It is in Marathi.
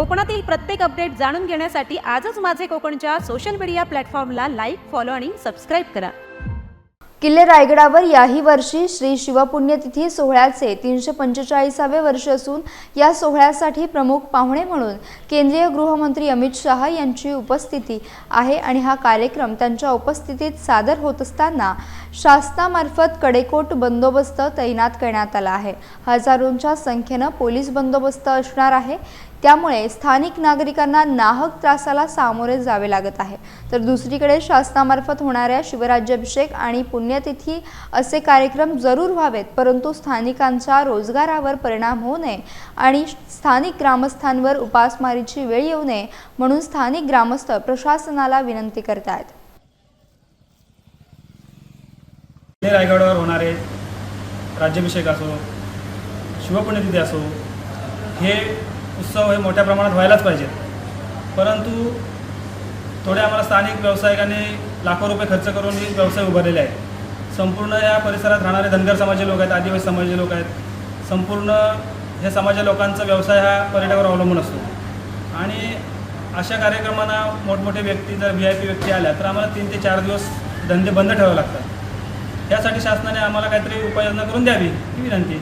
कोकणातील प्रत्येक अपडेट जाणून घेण्यासाठी आजच माझे कोकणच्या सोशल मीडिया प्लॅटफॉर्मला लाईक फॉलो आणि सबस्क्राईब करा. किल्ले रायगडावर याही वर्षी श्री शिवपुण्यतिथी सोहळ्याचे तीनशे पंचेचाळीसावे वर्ष असून या सोहळ्यासाठी प्रमुख पाहुणे म्हणून केंद्रीय गृहमंत्री अमित शहा यांची उपस्थिती आहे आणि हा कार्यक्रम त्यांच्या उपस्थितीत सादर होत असताना शासनामार्फत कडेकोट बंदोबस्त तैनात करण्यात आला आहे. हजारोंच्या संख्येनं पोलीस बंदोबस्त असणार आहे. त्यामुळे स्थानिक नागरिकांना नाहक त्रासाला सामोरे जावे लागत आहे. तर दुसरीकडे शासनामार्फत होणाऱ्या शिवराज्याभिषेक आणि पुण्यतिथी असे कार्यक्रम जरूर व्हावेत परंतु स्थानिकांच्या रोजगारावर परिणाम होऊ नये आणि स्थानिक ग्रामस्थांवर उपासमारीची वेळ येऊ नये म्हणून स्थानिक ग्रामस्थ प्रशासनाला विनंती करत आहेत रायगडावर होणारे राज्याभिषेक असो शिवपुण्यतिथी असो हे उत्सव हे मोठ्या प्रमाणात व्हायलाच पाहिजेत परंतु थोडे आम्हाला स्थानिक व्यावसायिकांनी लाखो रुपये खर्च करून हे व्यवसाय उभारलेले आहेत. संपूर्ण या परिसरात राहणारे धनगर समाजाचे लोक आहेत आदिवासी समाजाचे लोक आहेत. संपूर्ण हे समाजा लोकांचा व्यवसाय हा पर्यटकावर अवलंबून असतो. आणि अशा कार्यक्रमांना मोठमोठे व्यक्ती जर व्ही आय पी व्यक्ती आल्या तर आम्हाला तीन ते चार दिवस धंदे बंद ठेवावे लागतात. त्यासाठी शासनाने आम्हाला काहीतरी उपाययोजना करून द्यावी ही विनंती